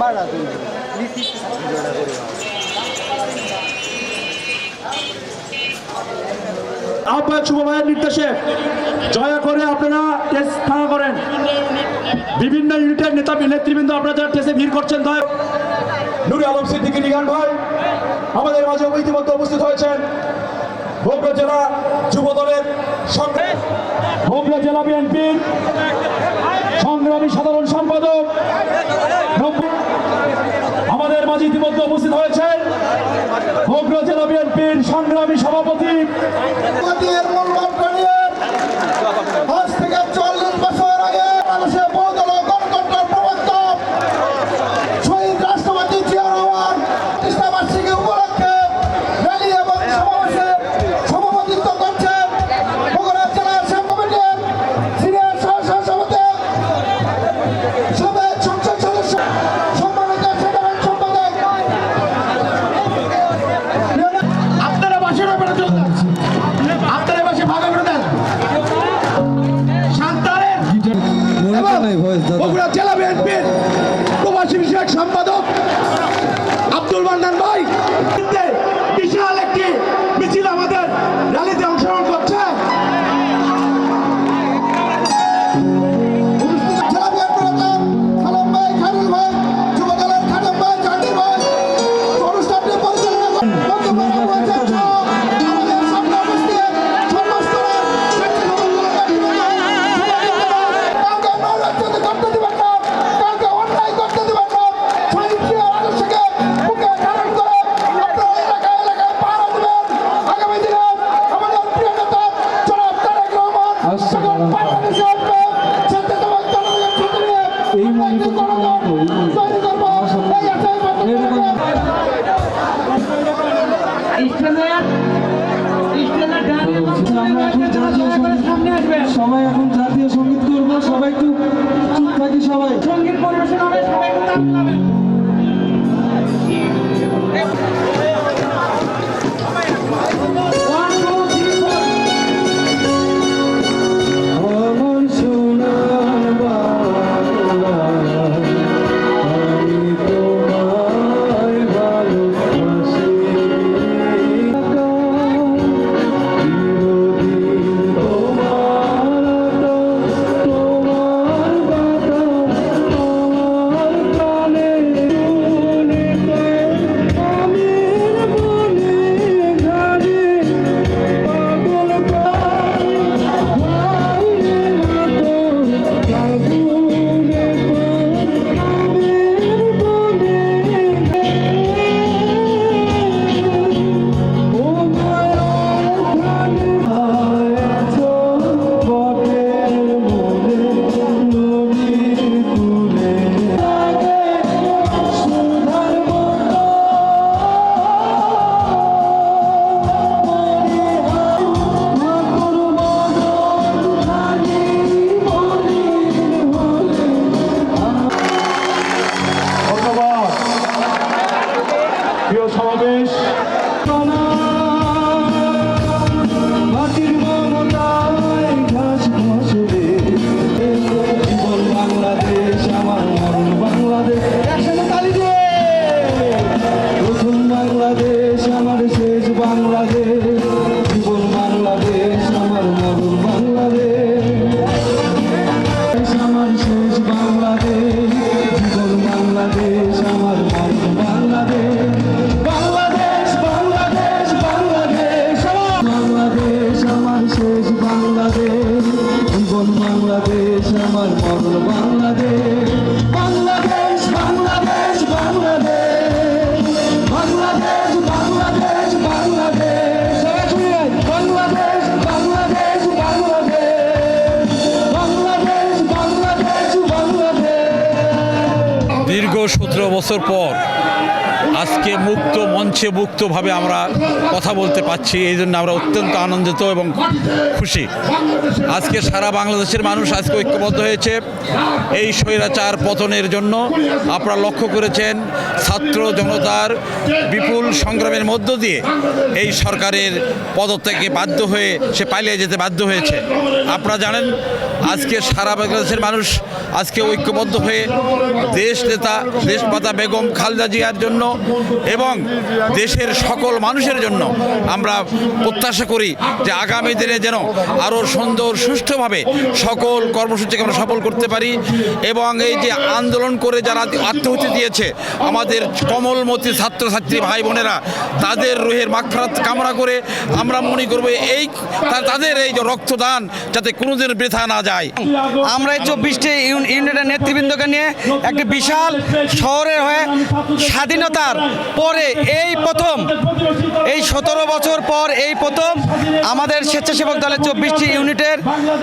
আমার নীতি ভিডিওটা করি আহ্বায়ক শুভ ভাইয়ের নির্দেশে দয়া করে আপনারা টেস্ট ফাঁকা করেন। বিভিন্ন ইউনিটের নেতা নেতৃবৃন্দ আপনারা যারা টেস্টে ভিড় করছেন দয়া নুরি আলম সিদ্দিকী নিগান ভাই আমাদের মাঝে ইতিমধ্যে উপস্থিত হয়েছেন। বগুড়া জেলা যুব দলের সংগ্রামী বগুড়া জেলা বিএনপির সংগ্রামী সাধারণ সম্পাদক মাঝে ইতিমধ্যে উপস্থিত হয়েছেন। বগুড়া জেলা বিএনপির সংগ্রামী সভাপতি। বগুড়া জেলা বিএনপির প্রবাসী বিষয়ক সম্পাদক আব্দুল মান্নান ভাই। বিশাল একটি সবাই এখন জাতীয় সংগীত করব সবাই একটু চুপ থাকি সবাই। সংগীত পরিবেশন হবে সবাই সতেরো বছর পর আজকে মুক্ত মঞ্চে মুক্তভাবে আমরা কথা বলতে পারছি। এই জন্য আমরা অত্যন্ত আনন্দিত এবং খুশি। আজকে সারা বাংলাদেশের মানুষ আজকে ঐক্যবদ্ধ হয়েছে এই স্বৈরাচার পতনের জন্য। আপনারা লক্ষ্য করেছেন, ছাত্র জনতার বিপুল সংগ্রামের মধ্য দিয়ে এই সরকারের পদত্যাগে বাধ্য হয়ে সে পালিয়ে যেতে বাধ্য হয়েছে। আপনারা জানেন আজকে সারা বাংলাদেশের মানুষ আজকে ঐক্যবদ্ধ হয়ে দেশ নেতা, দেশমাতা বেগম খালদা জিয়ার জন্য এবং দেশের সকল মানুষের জন্য আমরা প্রত্যাশা করি যে আগামী দিনে যেন আরও সুন্দর, সুষ্ঠুভাবে সকল কর্মসূচিকে আমরা সফল করতে পারি এবং এই যে আন্দোলন করে যারা আত্মহত্যা দিয়েছে আমাদের কমলমতি ছাত্রছাত্রী ভাই বোনেরা, তাদের রুহের মাগফিরাত কামনা করে আমরা মনে করব এই, তাদের এই যে রক্তদান যাতে কোনোদিন বৃথা না যায়। আমরা এই চব্বিশটি ইউনিটের নেতৃবৃন্দকে নিয়ে একটি বিশাল শহরের হয়ে স্বাধীনতার পরে এই প্রথম, এই সতেরো বছর পর এই প্রথম আমাদের স্বেচ্ছাসেবক দলের চব্বিশটি ইউনিটের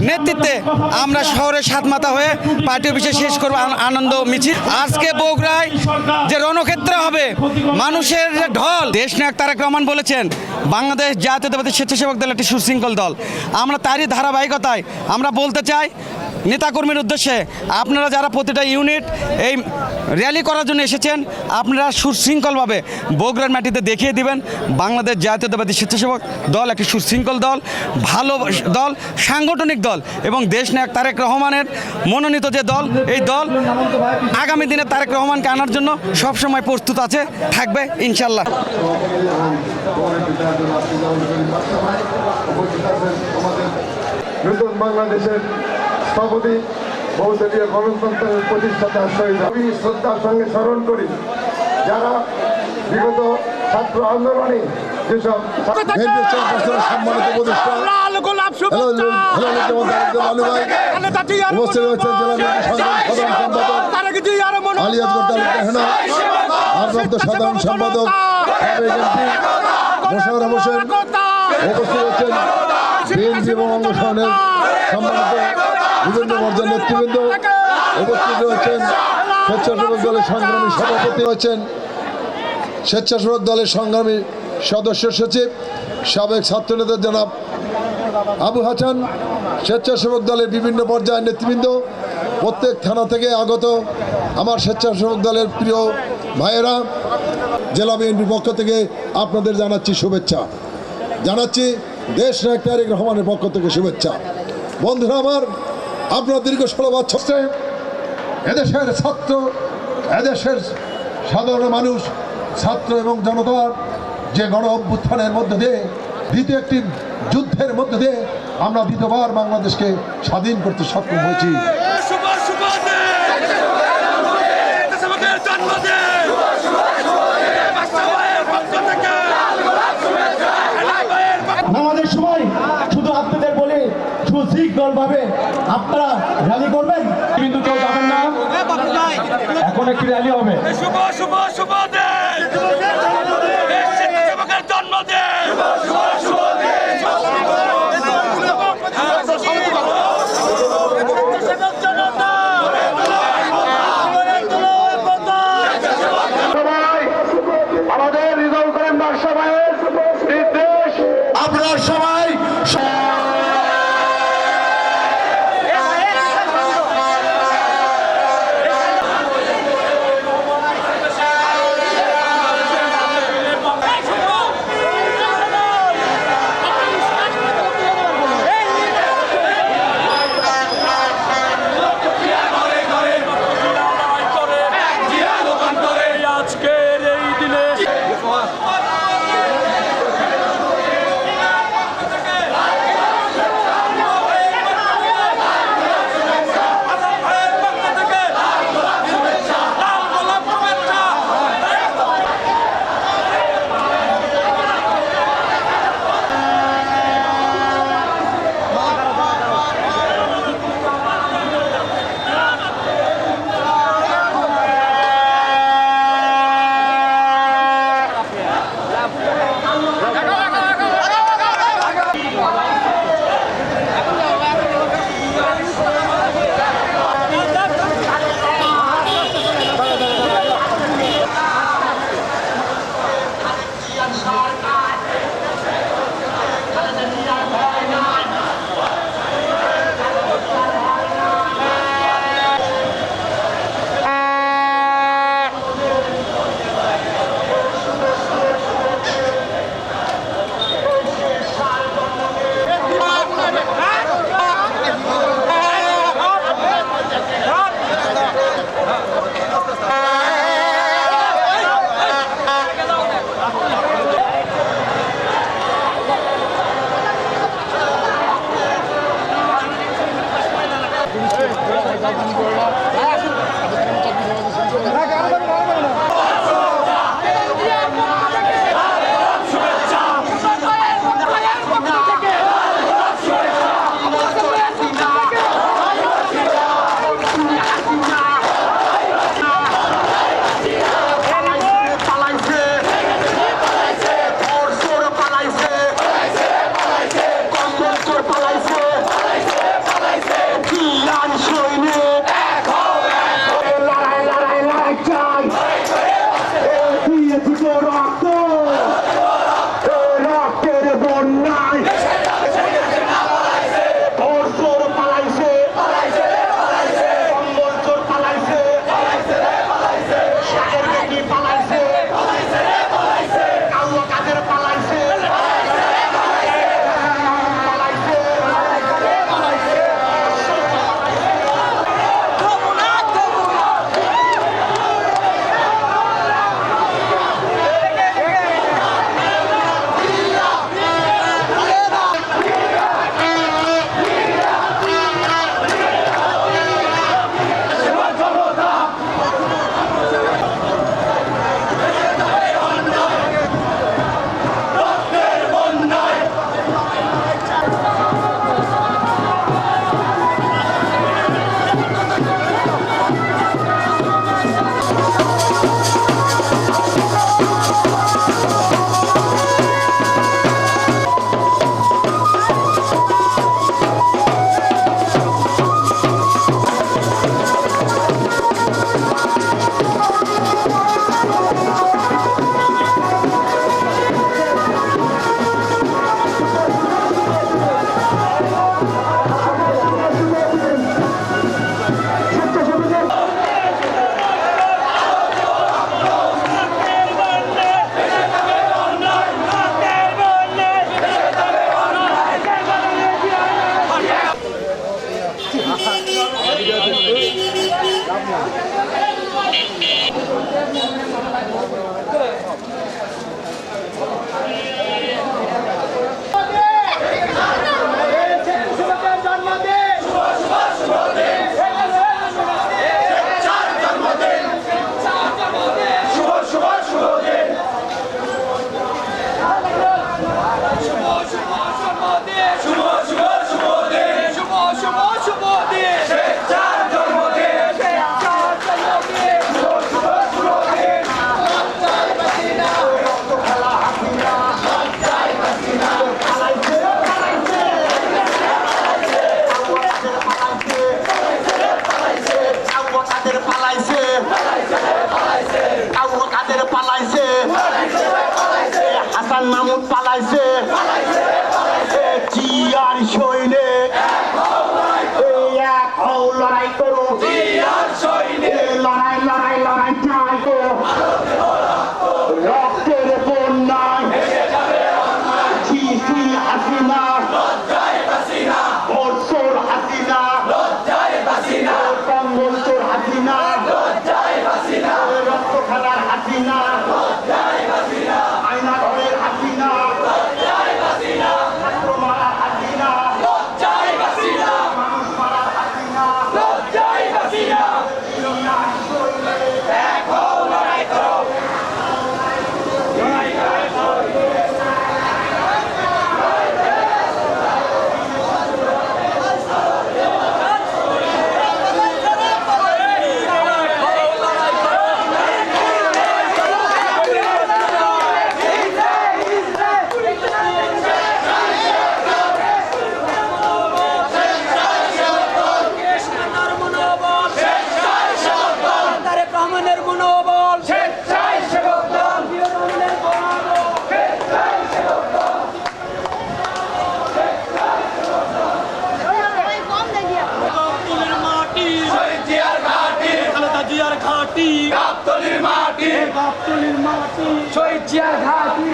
নেতৃত্বে আমরা শহরের সাতমাতা হয়ে পার্টি অফিসে শেষ করব আন- আনন্দ মিছিল। আজকে বগুড়ায় যে রণক্ষেত্র হবে, মানুষের যে ঢল, দেশ নায়ক তারেক রহমান বলেছেন, বাংলাদেশ জাতীয়তাবাদী স্বেচ্ছাসেবক দল একটি সুশৃঙ্খল দল। আমরা তারই ধারাবাহিকতায় আমরা বলতে চাই নেতাকর্মীর উদ্দেশ্যে। আপনারা যারা প্রতিটা ইউনিট এই র্যালি করার জন্য এসেছেন, আপনারা সুশৃঙ্খলভাবে বগুড়ার মাটিতে দেখিয়ে দিবেন, বাংলাদেশ জাতীয়তাবাদী স্বেচ্ছাসেবক দল একটি সুশৃঙ্খল দল, ভালো দল, সাংগঠনিক দল এবং দেশ নায়ক তারেক রহমানের মনোনীত যে দল, এই দল আগামী দিনে তারেক রহমানকে আনার জন্য সবসময় প্রস্তুত আছে, থাকবে ইনশাল্লাহ নতুন বাংলাদেশের স্থপতি বহুদলীয় গণতন্ত্রের প্রতিষ্ঠাতা শহীদ। আমি শ্রদ্ধার সঙ্গে স্মরণ করি যারা বিগত ছাত্র আন্দোলনে যেসব সম্মানিত উপস্থিত জেলা সাধারণ সম্পাদক সাধারণ হোসেন। উপস্থিত বিএনপি এবং অঙ্গসনের সম্মানিত বিভিন্ন পর্যায়ের নেতৃবৃন্দ উপস্থিত রয়েছেন স্বেচ্ছাসেবক দলের সংগ্রামী সভাপতি স্বেচ্ছাসেবক দলের সংগ্রামী সদস্য সচিব সাবেক ছাত্রনেতা জনাব আবু হাসান স্বেচ্ছাসেবক দলের বিভিন্ন পর্যায়ের নেতৃবৃন্দ প্রত্যেক থানা থেকে আগত আমার স্বেচ্ছাসেবক দলের প্রিয় ভাইয়েরা জেলা বিএনপির পক্ষ থেকে আপনাদের জানাচ্ছি শুভেচ্ছা। জানাচ্ছি দেশ নায়ক তারেক রহমানের পক্ষ থেকে শুভেচ্ছা। বন্ধুরা আমার, আপনার দীর্ঘ ষোলো বছর এদেশের ছাত্র, এদেশের সাধারণ মানুষ, ছাত্র এবং জনতার যে গণ অভ্যুত্থানের মধ্যে দিয়ে দ্বিতীয় একটি যুদ্ধের মধ্য দিয়ে আমরা দ্বিতীয়বার বাংলাদেশকে স্বাধীন করতে সক্ষম হয়েছি শুভ শুভ দিন দেশবাসীর জন্মদিন বাস্তবায়নের পক্ষ থেকে হেনা ভাইয়ের পক্ষ নামাজের সময় শুধু আপনাদের বলে সুশৃঙ্খল ভাবে আপনারা র্যালি করবেন? কিন্তু কেউ যাবেন না। এখন একটি র্যালি হবে। শুভ শুভ শুভ জন্মদিন। হাসান মাহমুদ পালাইছে কি আর এই এক হও লড়াই করো এই লড়াই লড়াই লড়াই চাই গো রক্তের বন্যায় ছি ছি হাসিনা ওর সোর হাসিনা ওর কম্বল চোর হাসিনা ওর রক্ত খেলার হাসিনা আয়না ঘরের হাসিনা ছাত্র মারার হাসিনা মানুষ মারার হাসিনা তারেক রহমানের মনোবল কম দেখিয়া শহীদ জিয়ার ঘাটি